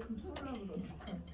조금 추우려고 그러니까.